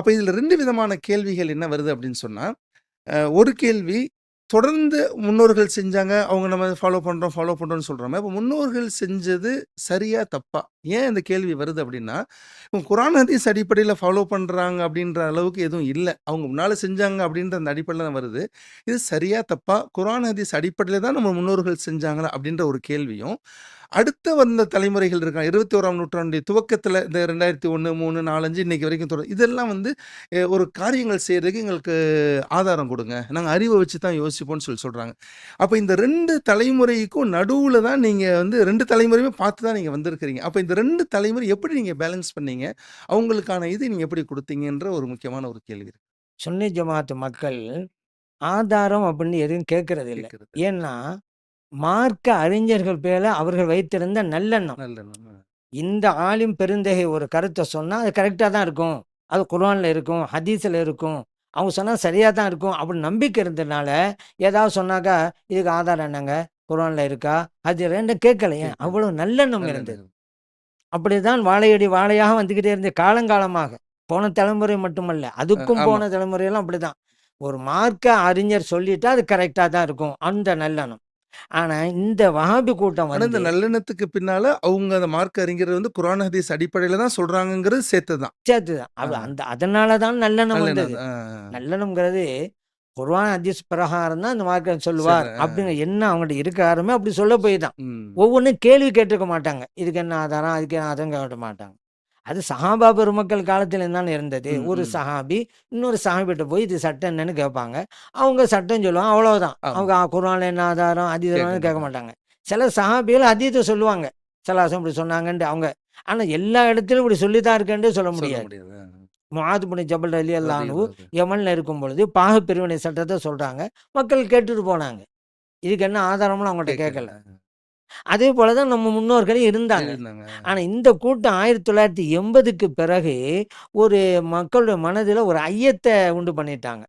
அப்போ இதில் ரெண்டு விதமான கேள்விகள் என்ன வருது அப்படின்னு சொன்னால் ஒரு கேள்வி தொடர்ந்து முன்னோர்கள் செஞ்சாங்க. அவங்க நம்ம ஃபாலோ பண்ணுறோம் ஃபாலோ பண்ணுறோம்னு சொல்கிறோமே இப்போ முன்னோர்கள் செஞ்சது சரியா? தப்பா? ஏன் இந்த கேள்வி வருது அப்படின்னா, இப்போ குரான், ஹதீஸ் அடிப்படையில் ஃபாலோ பண்ணுறாங்க அப்படின்ற அளவுக்கு எதுவும் இல்லை அவங்க முன்னால் செஞ்சாங்க அப்படின்ற அந்த அடிப்படையில் தான் வருது. இது சரியாக தப்பா? குரான், ஹதீஸ் அடிப்படையில் தான் நம்ம முன்னோர்கள் செஞ்சாங்களா? அப்படின்ற ஒரு கேள்வியும், அடுத்த வந்த தலைமுறைகள் இருக்காங்க. 21ஆம் நூற்றாண்டுடைய துவக்கத்தில் இந்த ரெண்டாயிரத்தி ஒன்று மூணு நாலஞ்சு இன்றைக்கி வரைக்கும் தொடர் இதெல்லாம் வந்து ஒரு காரியங்கள் செய்கிறதுக்கு எங்களுக்கு ஆதாரம் கொடுங்க நாங்கள் அறிவை வச்சு தான் யோசிப்போம்னு சொல்லி சொல்கிறாங்க அப்போ இந்த ரெண்டு தலைமுறைக்கும் நடுவில் தான் நீங்கள் வந்து ரெண்டு தலைமுறையுமே பார்த்து தான் நீங்கள் வந்திருக்கிறீங்க. அப்போ இந்த 2 தலைமுறை எப்படி நீங்க பேலன்ஸ் பண்ணீங்க? அவங்களுக்கான இது நீங்க எப்படி குடுத்தீங்கன்ற ஒரு முக்கியமான ஒரு கேள்வி இருக்கு. சுன்னி ஜமாத் மக்கள் ஆதாரம் அப்படின்னு எதுவும். கேட்கறது. ஏன்னா, மார்க்க அறிஞர்கள் பேர்ல அவர்கள் வைத்திருந்த நல்லெண்ணம். நல்லெண்ணம். இந்த ஆலிம் பெருந்தகை ஒரு கருத்த சொன்னா, அது கரெக்ட்டா தான் இருக்கும். அது குர்ஆன்ல இருக்கும், ஹதீஸ்ல இருக்கும். அவங்க சொன்னா சரியா தான் இருக்கும். அப்படின்னு நம்பிக்கை இருந்ததுனால, ஏதாவது சொன்னாக்கா, இதுக்கு ஆதாரம் என்னங்க? குர்ஆன்ல இருக்கா? அது 2 கேட்கல. ஏன்? கேட்கல. அவ்வளவு நல்லெண்ணம் இருந்தது. நல்லெண்ணம். அப்படிதான் வாழையடி வாழையாக வந்துகிட்டே இருந்தது காலங்காலமாக. போன தலைமுறை மட்டுமல்ல. அதுக்கும். போன தலைமுறையெல்லாம் அப்படிதான். ஒரு மார்க்க அறிஞர் சொல்லிட்டா, அது கரெக்ட்டா தான் இருக்கும். அந்த நல்லெண்ணம். ஆனா, இந்த வஹாபி கூட்டம் ஆனா, இந்த வந்து நல்லெண்ணத்துக்கு பின்னால அவங்க அந்த மார்க்க அறிஞர் வந்து குரான், ஹதீஸ் அடிப்படையில தான் சொல்றாங்கங்கிறது சேர்த்து தான். சேர்த்து தான். ஆ. அது அந்த அதனால தான் நல்லெண்ணம். வந்தது. நல்லெண்ணம்ங்கிறது குர்ஆன், ஹதீஸ் பிரகாரம் தான் இந்த மார்க்கம் சொல்லுவார். சரி. அ. அப்படிங்கிற எண்ணம் அவங்கட்ட இருக்க ஆரம்பி அப்படி சொல்ல போய் தான். ம். ஒவ்வொன்னும் கேள்வி கேட்டுருக்க மாட்டாங்க. இதுக்கு என்ன ஆதாரம்? அதுக்கு என்ன ஆதாரம் கேட்க மாட்டாங்க. அது சஹாபா பெருமக்கள் காலத்துல தானே இருந்தது. ஒரு. சஹாபி இன்னொரு சஹாபிட்ட போய் இது சட்டம் என்னன்னு கேட்பாங்க. அவங்க சட்டம் சொல்லுவாங்க. அவ்வளவுதான். ஆமா. அவங்க குர்ஆன்ல என்ன ஆதாரம்? ஹதீஸ்ல கேட்க என்னன்னு கேட்க மாட்டாங்க. சில சஹாபிகள் ஹதீஸ சொல்லுவாங்க. ஸல்லல்லாஹு இப்படி சொன்னாங்கன்ட்டு அவங்க. ஆனா, எல்லா இடத்திலும் இப்படி சொல்லி தான் இருக்கேன்ட்டு சொல்ல முடியாது. முடியாது. அ. முஆத் பின் ஜபல் அன்ஹு ரலியல்லாஹு. யமன்ல இருக்கும் பொழுது பாக பிரிவினை சட்டத்த சொல்றாங்க. மக்கள் கேட்டுட்டு போனாங்க. இதுக்கு என்ன ஆதாரம்லாம் அவங்கட்ட கேட்கல. அதே போல தான் நம்ம முன்னோர்களும் இருந்தாங்க. இருந்தாங்க. ஆனா, இந்த கூட்டம் 1980க்கு பிறகு ஒரு மக்களுடைய மனதில ஒரு ஐயத்த உண்டு பண்ணிட்டாங்க.